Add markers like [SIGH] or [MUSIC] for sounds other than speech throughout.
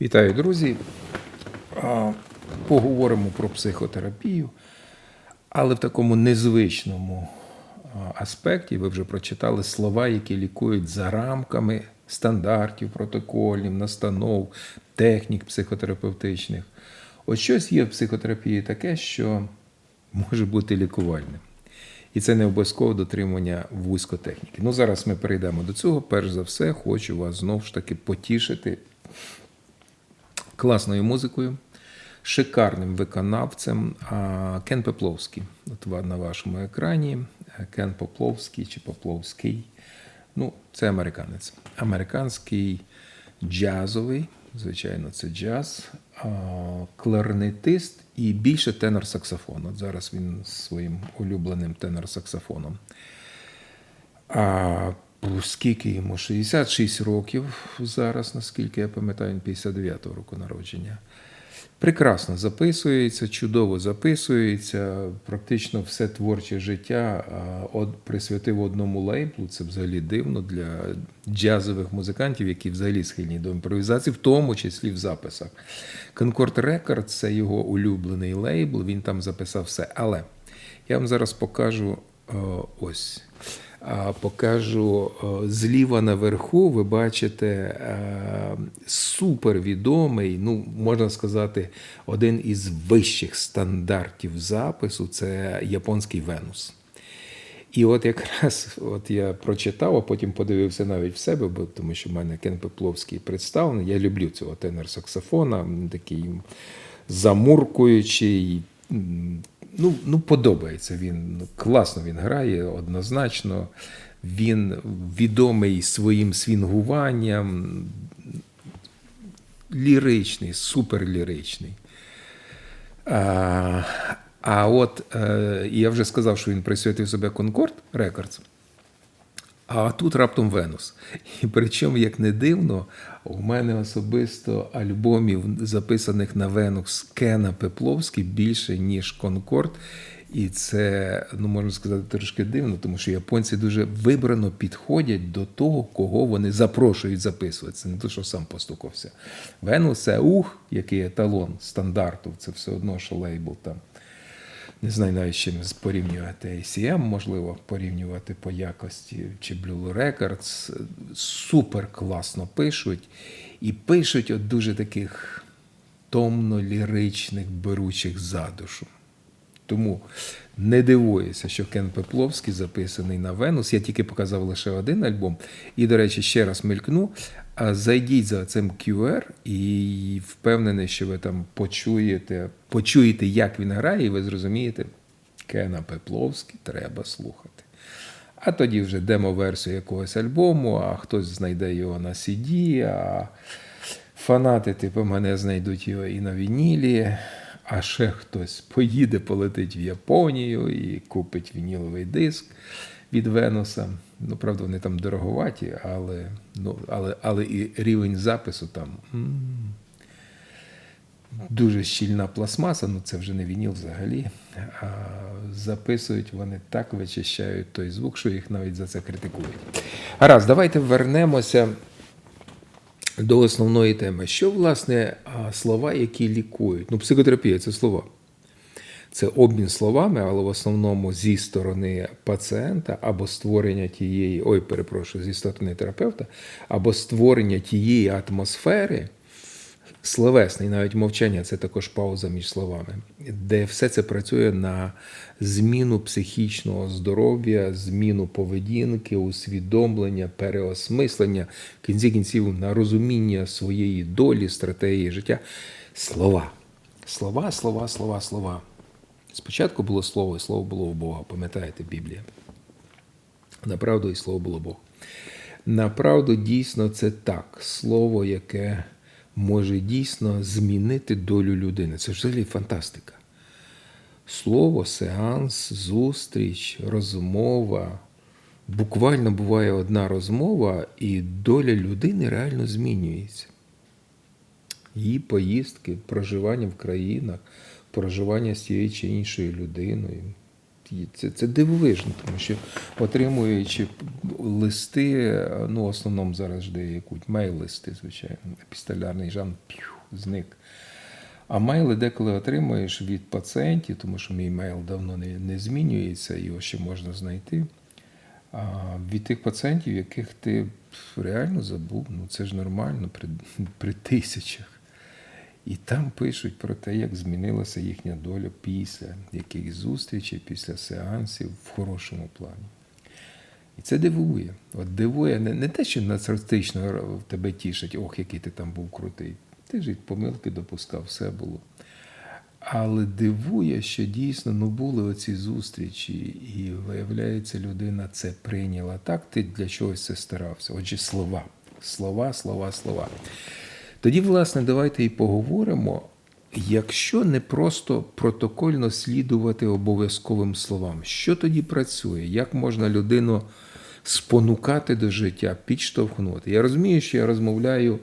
Вітаю, друзі. Поговоримо про психотерапію, але в такому незвичному аспекті ви вже прочитали слова, які лікують за рамками стандартів, протоколів, настанов, технік психотерапевтичних. От щось є в психотерапії таке, що може бути лікувальним. І це не обов'язково дотримання вузькотехніки. Ну, зараз ми перейдемо до цього. Перш за все, хочу вас знову ж таки потішити класною музикою, шикарним виконавцем Кен Пепловський. От на вашому екрані Кен Попловський чи Попловський. Ну, це американець. Американський джазовий, звичайно, це джаз, кларнетист і більше тенор саксофон. От зараз він своїм улюбленим тенор саксофоном. Скільки йому? 66 років зараз, наскільки я пам'ятаю, він 59-го року народження. Прекрасно записується, чудово записується. Практично все творче життя присвятив одному лейблу. Це взагалі дивно для джазових музикантів, які взагалі схильні до імпровізації, в тому числі в записах. Concord Records – це його улюблений лейбл, він там записав все. Але я вам зараз покажу ось. Покажу е, зліва наверху, ви бачите е, супервідомий, ну можна сказати, один із вищих стандартів запису це японський Венус. І от якраз от я прочитав, а потім подивився навіть в себе, бо тому що в мене Кен Пепловський представлений. Я люблю цього тенор-саксофона, такий замуркуючий. Ну, ну, подобається він. Ну, Класно він грає, однозначно. Він відомий своїм свінгуванням, ліричний, суперліричний. А, а от е, я вже сказав, що він присвятив себе Concord Records, а тут раптом Венус. І причому, як не дивно, у мене особисто альбомів, записаних на Венус Кена Пепловський, більше, ніж Конкорд. І це, ну можна сказати, трошки дивно, тому що японці дуже вибрано підходять до того, кого вони запрошують записувати. Це не те, що сам постукався. Венус це ух, який еталон стандарту. Це все одно, що лейбл там. Не знаю навіть чим порівнювати ACM, можливо, порівнювати по якості чи Blue Records. Супер класно пишуть. І пишуть от дуже таких томно-ліричних, беручих за душу. Тому не дивуюся, що Кен Пепловський записаний на Венус. Я тільки показав лише один альбом. І, до речі, ще раз мелькну. Зайдіть за цим QR і впевнений, що ви там почуєте, почуєте, як він грає, і ви зрозумієте, Кена Пепловський треба слухати. А тоді вже демо-версію якогось альбому, а хтось знайде його на CD, а фанати, типу, мене знайдуть його і на вінілі, а ще хтось поїде, полетить в Японію і купить вініловий диск від Венуса. Ну, правда, вони там дороговаті, але, ну, але, але і рівень запису там. Дуже щільна пластмаса, ну це вже не вініл взагалі. А записують вони так, вичищають той звук, що їх навіть за це критикують. Гаразд, давайте вернемося до основної теми. Що, власне, слова, які лікують? Ну, психотерапія це слова. Це обмін словами, але в основному зі сторони пацієнта або створення тієї, ой, перепрошую, зі сторони терапевта, або створення тієї атмосфери, словесний, навіть мовчання це також пауза між словами, де все це працює на зміну психічного здоров'я, зміну поведінки, усвідомлення, переосмислення, в кінці кінців на розуміння своєї долі, стратегії життя. Слова. Слова, слова, слова, слова. Спочатку було слово, і слово було у Бога. Пам'ятаєте Біблія? Направду і слово було Бог. Направду, дійсно, це так. Слово, яке може дійсно змінити долю людини. Це взагалі фантастика. Слово, сеанс, зустріч, розмова. Буквально буває одна розмова, і доля людини реально змінюється. Її поїздки, проживання в країнах, проживання з тією чи іншою людиною. Це це дивовижно, тому що отримуючи листи, ну в основному зараз жде якуть мейл-листи, звичайно, епістолярний жанр п'ю, зник. А мейли деколи отримуєш від пацієнтів, тому що мій мейл давно не не змінюється, його ще можна знайти. А Від тих пацієнтів, яких ти реально забув, ну це ж нормально при, [LAUGHS] при тисячах. І там пишуть про те, як змінилася їхня доля після якихось зустрічей, після сеансів в хорошому плані. І це дивує. От дивує не, не те, що нарцистично тебе тішить, ох, який ти там був крутий. Ти ж і помилки допускав, все було. Але дивує, що дійсно ну, були оці зустрічі, і виявляється, людина це прийняла. Так, ти для чогось це старався. Отже, слова, слова, слова, слова. Тоді, власне, давайте і поговоримо, якщо не просто протокольно слідувати обов'язковим словам, що тоді працює, як можна людину спонукати до життя, підштовхнути. Я розумію, що я розмовляю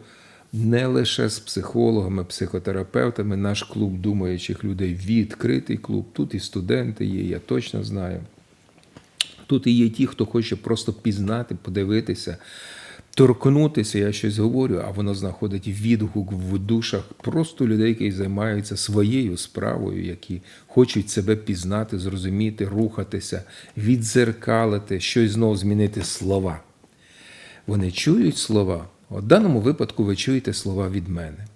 не лише з психологами, психотерапевтами, наш клуб думаючих людей відкритий клуб. Тут і студенти є, я точно знаю. Тут і є ті, хто хоче просто пізнати, подивитися торкнутися, я щось говорю, а воно знаходить відгук в душах просто людей, які займаються своєю справою, які хочуть себе пізнати, зрозуміти, рухатися, відзеркалити, щось знову змінити слова. Вони чують слова. В даному випадку ви чуєте слова від мене.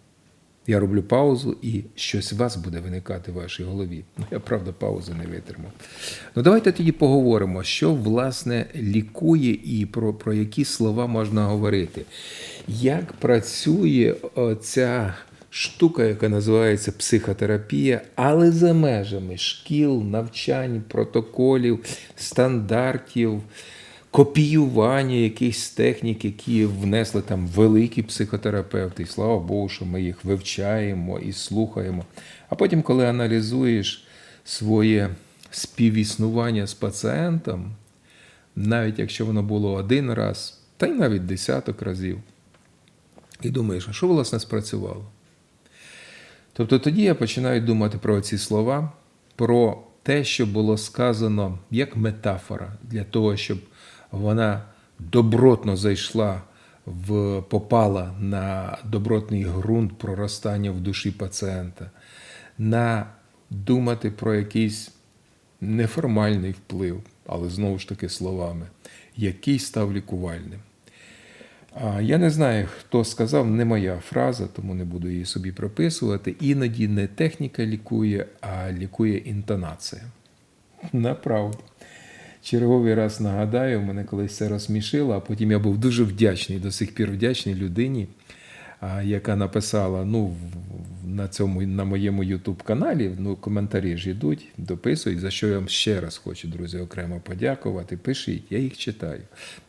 Я роблю паузу і щось у вас буде виникати в вашій голові. Ну, я правда паузу не витримав. Ну давайте тоді поговоримо, що власне лікує і про, про які слова можна говорити. Як працює ця штука, яка називається психотерапія, але за межами шкіл, навчань, протоколів, стандартів копіювання якихось технік, які внесли там великі психотерапевти, і слава Богу, що ми їх вивчаємо і слухаємо. А потім, коли аналізуєш своє співіснування з пацієнтом, навіть якщо воно було один раз, та й навіть десяток разів, і думаєш, а що власне спрацювало? Тобто тоді я починаю думати про ці слова, про те, що було сказано як метафора для того, щоб вона добротно зайшла в попала на добротний ґрунт проростання в душі пацієнта, на думати про якийсь неформальний вплив, але знову ж таки словами, який став лікувальним. Я не знаю, хто сказав, не моя фраза, тому не буду її собі прописувати. Іноді не техніка лікує, а лікує інтонація. Направду черговий раз нагадаю, мене колись це розсмішило, а потім я був дуже вдячний, до сих пір вдячний людині, яка написала ну, на цьому, на моєму YouTube-каналі, ну, коментарі ж йдуть, дописують, за що я вам ще раз хочу, друзі, окремо подякувати. Пишіть, я їх читаю.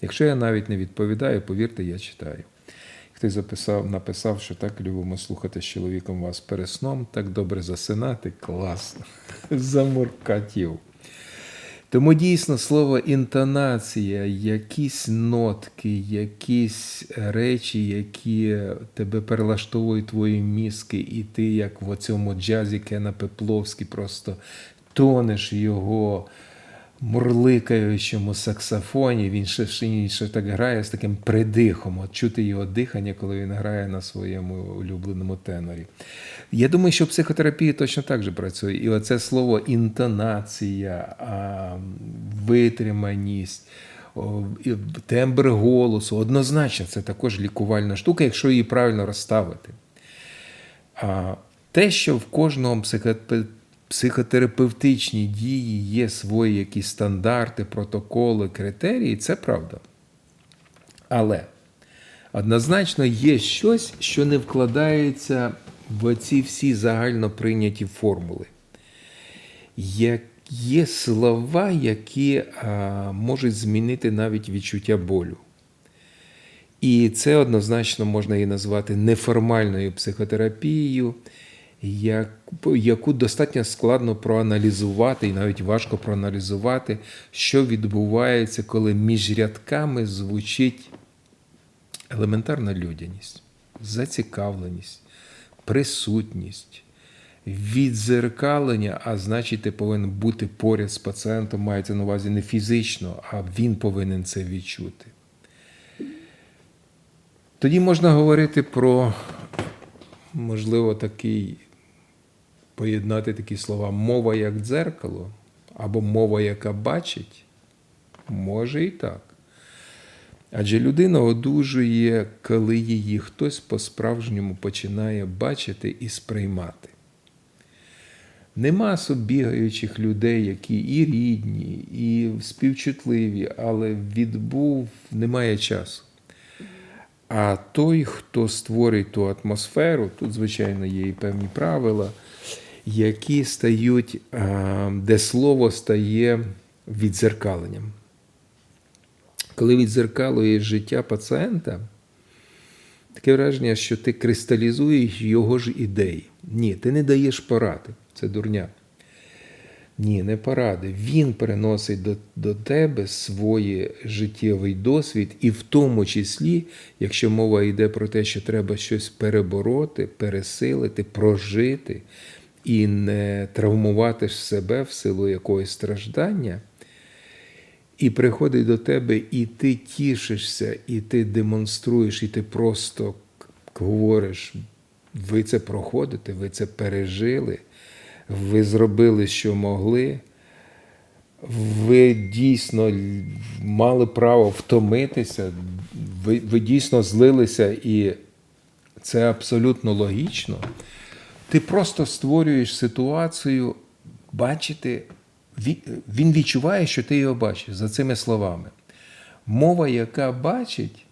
Якщо я навіть не відповідаю, повірте, я читаю. Хтось записав, написав, що так любимо слухати з чоловіком вас пересном, так добре засинати. Класно. [LAUGHS] Замуркатів. Тому дійсно слово інтонація, якісь нотки, якісь речі, які тебе перелаштовують твої мізки, і ти, як в цьому джазі Кена Пепловський, просто тонеш його мурликаючому саксофоні. Він ще, ще, ще так грає з таким придихом. От чути його дихання, коли він грає на своєму улюбленому тенорі. Я думаю, що психотерапія точно так же працює. І оце слово інтонація, витриманість. Тембр голосу, однозначно, це також лікувальна штука, якщо її правильно розставити. Те, що в кожному психопе- психотерапевтичній дії є свої якісь стандарти, протоколи, критерії, це правда. Але однозначно є щось, що не вкладається в ці всі загально прийняті формули. Є, слова, які можуть змінити навіть відчуття болю. І це однозначно можна і назвати неформальною психотерапією, яку достатньо складно проаналізувати, і навіть важко проаналізувати, що відбувається, коли між рядками звучить елементарна людяність, зацікавленість, присутність, відзеркалення, а значить, ти повинен бути поряд з пацієнтом, мається на увазі не фізично, а він повинен це відчути. Тоді можна говорити про, можливо, такий, поєднати такі слова мова як дзеркало, або мова, яка бачить. Може і так. Адже людина одужує, коли її хтось по-справжньому починає бачити і сприймати. Нема собігаючих людей, які і рідні, і співчутливі, але відбув немає часу. А той, хто створить ту атмосферу, тут, звичайно, є і певні правила, які стають, де слово стає відзеркаленням. Коли відзеркалуєш життя пацієнта, таке враження, що ти кристалізуєш його ж ідеї. Ні, ти не даєш поради. Це дурня. Ні, не поради. Він переносить до, до тебе свій життєвий досвід, і в тому числі, якщо мова йде про те, що треба щось перебороти, пересилити, прожити і не травмувати себе в силу якогось страждання, і приходить до тебе, і ти тішишся, і ти демонструєш, і ти просто говориш, ви це проходите, ви це пережили, ви зробили, що могли. Ви дійсно мали право втомитися, ви, ви дійсно злилися, і це абсолютно логічно. Ти просто створюєш ситуацію бачити, він відчуває, що ти його бачиш за цими словами. Мова, яка бачить,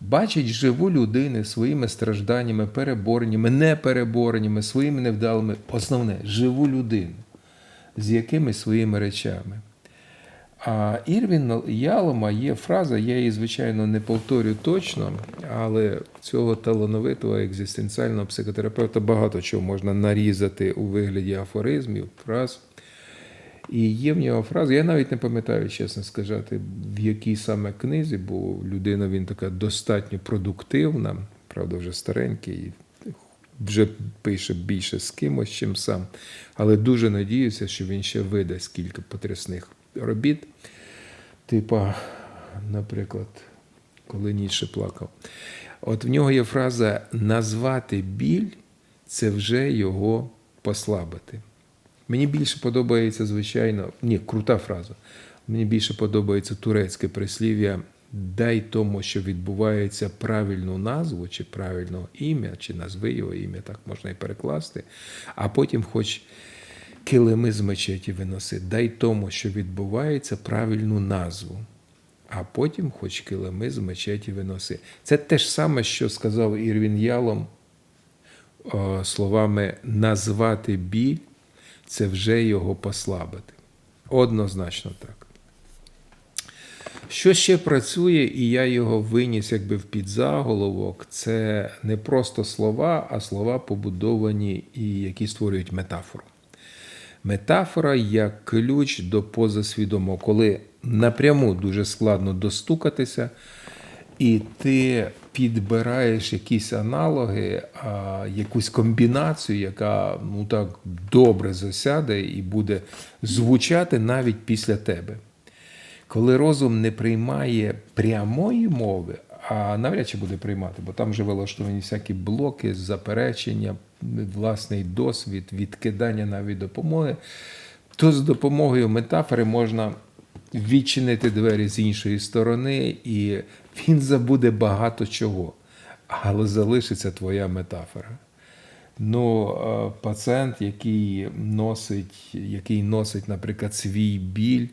бачить живу людину своїми стражданнями, перебореннями, неперебореннями, своїми невдалими. Основне, живу людину з якимись своїми речами. А Ірвін Ялома є фраза, я її, звичайно, не повторю точно, але цього талановитого екзистенціального психотерапевта багато чого можна нарізати у вигляді афоризмів, фраз. І є в нього фраза, я навіть не пам'ятаю, чесно сказати, в якій саме книзі, бо людина він така достатньо продуктивна, правда, вже старенький, вже пише більше з кимось, чим сам. Але дуже надіюся, що він ще видасть кілька потрясних робіт. Типа, наприклад, коли Ніше плакав. От в нього є фраза назвати біль це вже його послабити. Мені більше подобається, звичайно, ні, крута фраза. Мені більше подобається турецьке прислів'я дай тому, що відбувається правильну назву, чи правильне ім'я, чи назви його ім'я, так можна і перекласти, а потім хоч килими з мечеті виноси. Дай тому, що відбувається правильну назву, а потім хоч килими з мечеті виноси. Це те ж саме, що сказав Ірвін Ялом словами назвати біль це вже його послабити. Однозначно так. Що ще працює, і я його виніс якби в підзаголовок, це не просто слова, а слова побудовані і які створюють метафору. Метафора як ключ до позасвідомого, коли напряму дуже складно достукатися, і ти підбираєш якісь аналоги, а, якусь комбінацію, яка ну так добре засяде і буде звучати навіть після тебе. Коли розум не приймає прямої мови, а навряд чи буде приймати, бо там вже вилаштовані всякі блоки, заперечення, власний досвід, відкидання навіть допомоги, то з допомогою метафори можна відчинити двері з іншої сторони, і він забуде багато чого, але залишиться твоя метафора. Ну, е, пацієнт, який носить, який носить, наприклад, свій біль,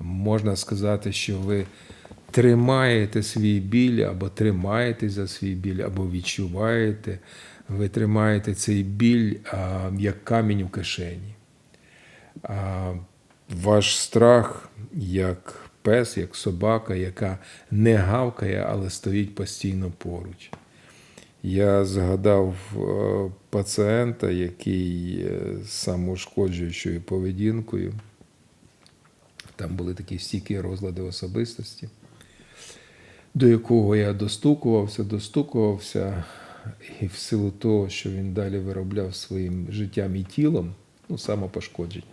можна сказати, що ви тримаєте свій біль або тримаєте за свій біль, або відчуваєте, ви тримаєте цей біль як камінь у кишені. Ваш страх як пес, як собака, яка не гавкає, але стоїть постійно поруч. Я згадав е, пацієнта, який е, самоушкоджуючою поведінкою. Там були такі стійкі розлади особистості, до якого я достукувався, достукувався, і в силу того, що він далі виробляв своїм життям і тілом, ну, самопошкодження,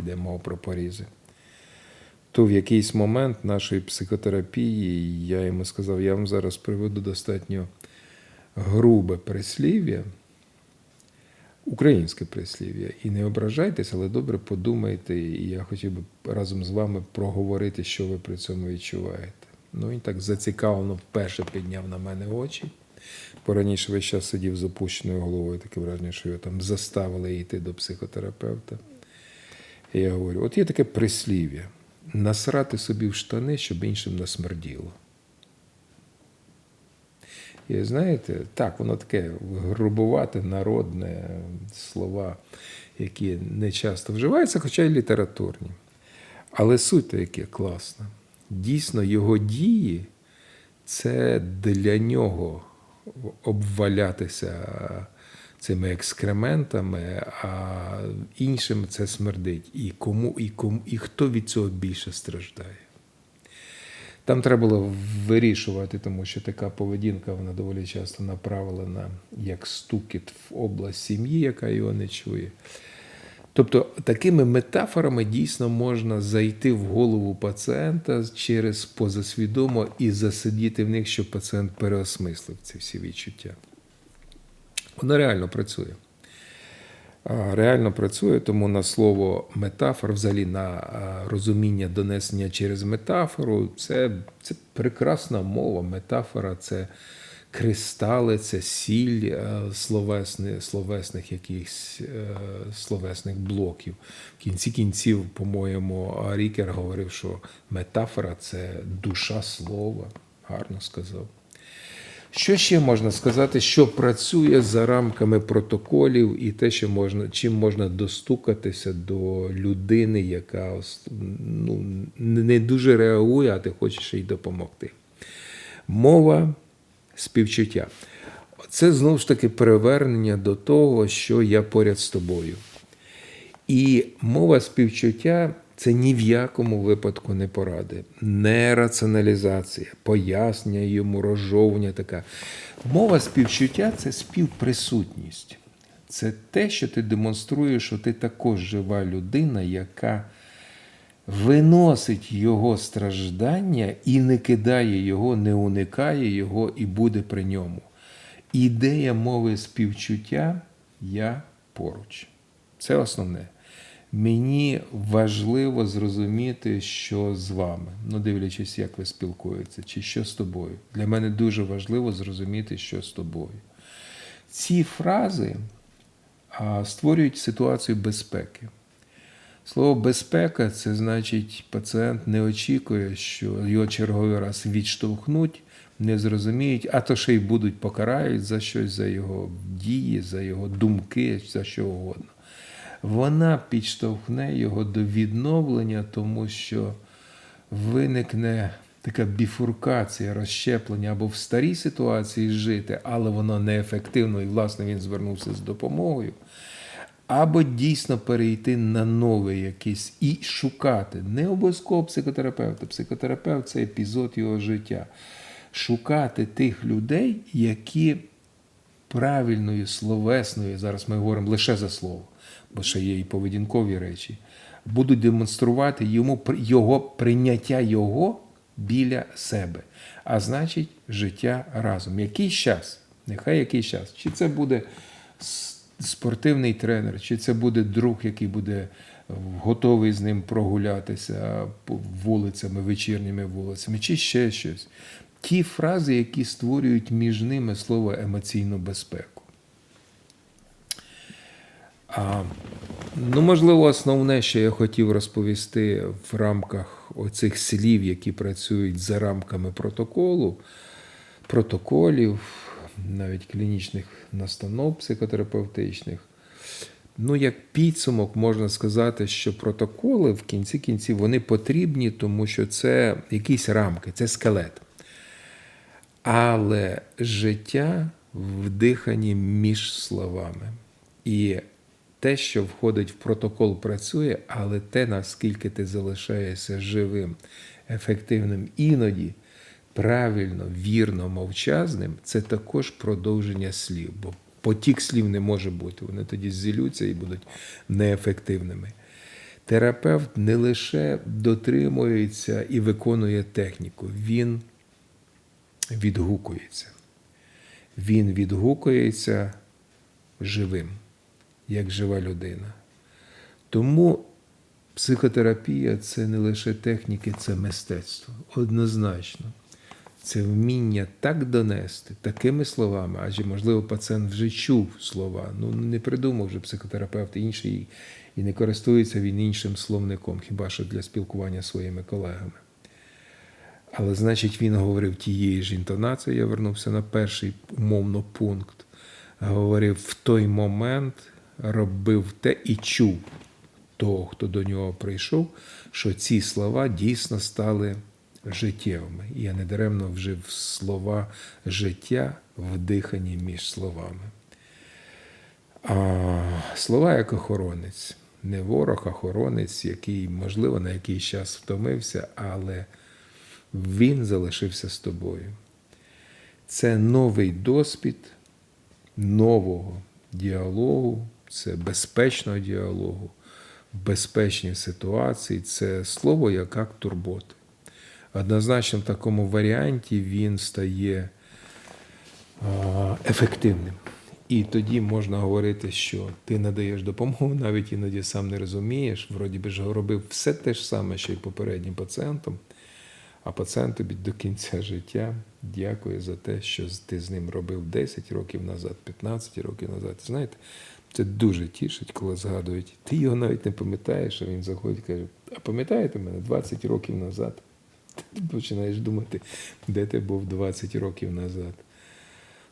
йде мова про порізи. То в якийсь момент нашої психотерапії я йому сказав, я вам зараз приведу достатньо грубе прислів'я, українське прислів'я. І не ображайтесь, але добре подумайте, і я хотів би разом з вами проговорити, що ви при цьому відчуваєте. Ну, він так зацікавлено вперше підняв на мене очі. Бо раніше весь час сидів з опущеною головою, таке враження, що його там заставили йти до психотерапевта. І я говорю: от є таке прислів'я: насрати собі в штани, щоб іншим не смерділо. І знаєте, так, воно таке грубувате, народне слова, які не часто вживаються, хоча й літературні. Але суть то яке класна. Дійсно, його дії це для нього обвалятися цими екскрементами, а іншим це смердить. І кому, і кому, і хто від цього більше страждає. Там треба було вирішувати, тому що така поведінка вона доволі часто направлена як стукіт в область сім'ї, яка його не чує. Тобто такими метафорами дійсно можна зайти в голову пацієнта через позасвідомо і засидіти в них, щоб пацієнт переосмислив ці всі відчуття. Воно реально працює. Реально працює, тому на слово метафор, взагалі на розуміння донесення через метафору, це, це прекрасна мова. Метафора це кристали, це сіль е, словесни, словесних якихось е, словесних блоків. В кінці кінців, по-моєму, Рікер говорив, що метафора це душа слова. Гарно сказав. Що ще можна сказати, що працює за рамками протоколів і те, що можна, чим можна достукатися до людини, яка ну, не дуже реагує, а ти хочеш їй допомогти. Мова співчуття. Це знову ж таки перевернення до того, що я поряд з тобою. І мова співчуття це ні в якому випадку не поради, не раціоналізація, пояснення йому, розжовування така. Мова співчуття це співприсутність. Це те, що ти демонструєш, що ти також жива людина, яка виносить його страждання і не кидає його, не уникає його і буде при ньому. Ідея мови співчуття я поруч. Це основне. Мені важливо зрозуміти, що з вами, ну дивлячись, як ви спілкуєтеся, чи що з тобою. Для мене дуже важливо зрозуміти, що з тобою. Ці фрази а, створюють ситуацію безпеки. Слово безпека це значить, пацієнт не очікує, що його черговий раз відштовхнуть, не зрозуміють, а то ще й будуть покарають за щось, за його дії, за його думки, за що угодно вона підштовхне його до відновлення, тому що виникне така біфуркація, розщеплення або в старій ситуації жити, але воно неефективно, і, власне, він звернувся з допомогою. Або дійсно перейти на новий якийсь і шукати не обов'язково психотерапевта. Психотерапевт це епізод його життя. Шукати тих людей, які правильною, словесною, зараз ми говоримо лише за слово, бо ще є і поведінкові речі, будуть демонструвати йому його прийняття його біля себе. А значить, життя разом. Який час? Нехай який час. Чи це буде спортивний тренер, чи це буде друг, який буде готовий з ним прогулятися вулицями, вечірніми вулицями, чи ще щось. Ті фрази, які створюють між ними слово емоційну безпеку. А, ну, можливо, основне, що я хотів розповісти в рамках оцих слів, які працюють за рамками протоколу, протоколів, навіть клінічних настанов психотерапевтичних. Ну, як підсумок, можна сказати, що протоколи в кінці кінців вони потрібні, тому що це якісь рамки, це скелет. Але життя вдихані між словами. І те, що входить в протокол, працює, але те, наскільки ти залишаєшся живим, ефективним, іноді правильно, вірно, мовчазним, це також продовження слів. Бо потік слів не може бути. Вони тоді зілються і будуть неефективними. Терапевт не лише дотримується і виконує техніку, він відгукується. Він відгукується живим, як жива людина. Тому психотерапія це не лише техніки, це мистецтво. Однозначно. Це вміння так донести такими словами, адже, можливо, пацієнт вже чув слова. Ну, не придумав вже психотерапевт інший і не користується він іншим словником, хіба що для спілкування зі своїми колегами. Але значить, він говорив тієї ж інтонації, я вернувся на перший умовно пункт. Говорив в той момент, робив те і чув того, хто до нього прийшов, що ці слова дійсно стали життєвими. І я недаремно вжив слова життя вдихані між словами. А слова як охоронець, не ворог, а охоронець, який, можливо, на якийсь час втомився, але він залишився з тобою. Це новий досвід нового діалогу, це безпечного діалогу, безпечні ситуації, це слово як акт турботи. Однозначно, в такому варіанті він стає ефективним. І тоді можна говорити, що ти надаєш допомогу, навіть іноді сам не розумієш, вроді би ж робив все те ж саме, що й попереднім пацієнтом. А пацієнт тобі до кінця життя дякує за те, що ти з ним робив 10 років назад, 15 років назад. Знаєте, це дуже тішить, коли згадують. Ти його навіть не пам'ятаєш, а він заходить і каже: А пам'ятаєте мене 20 років назад? Ти починаєш думати, де ти був 20 років назад.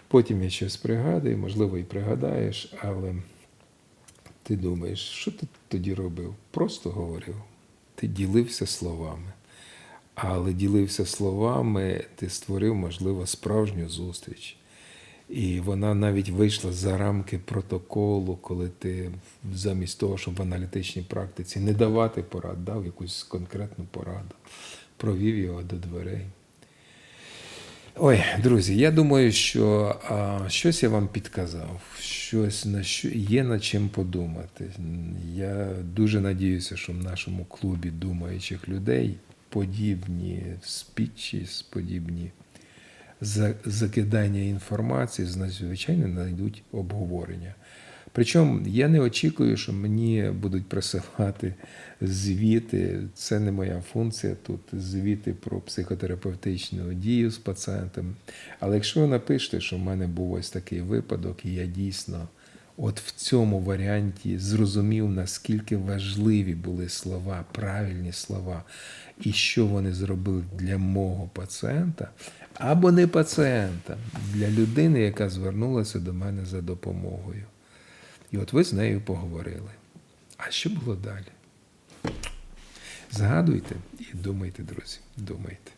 Потім я щось пригадую, можливо, і пригадаєш, але ти думаєш, що ти тоді робив? Просто говорив. Ти ділився словами. Але ділився словами, ти створив, можливо, справжню зустріч. І вона навіть вийшла за рамки протоколу, коли ти замість того, щоб в аналітичній практиці не давати порад, дав якусь конкретну пораду, провів його до дверей. Ой, друзі, я думаю, що а, щось я вам підказав, щось на що є над чим подумати. Я дуже надіюся, що в нашому клубі думаючих людей подібні спічі, подібні закидання інформації, звичайно, знайдуть обговорення. Причому я не очікую, що мені будуть присилати звіти. Це не моя функція тут звіти про психотерапевтичну дію з пацієнтом. Але якщо ви напишете, що в мене був ось такий випадок, і я дійсно от в цьому варіанті зрозумів, наскільки важливі були слова, правильні слова, і що вони зробили для мого пацієнта, або не пацієнта, для людини, яка звернулася до мене за допомогою. І от ви з нею поговорили. А що було далі? Згадуйте і думайте, друзі, думайте.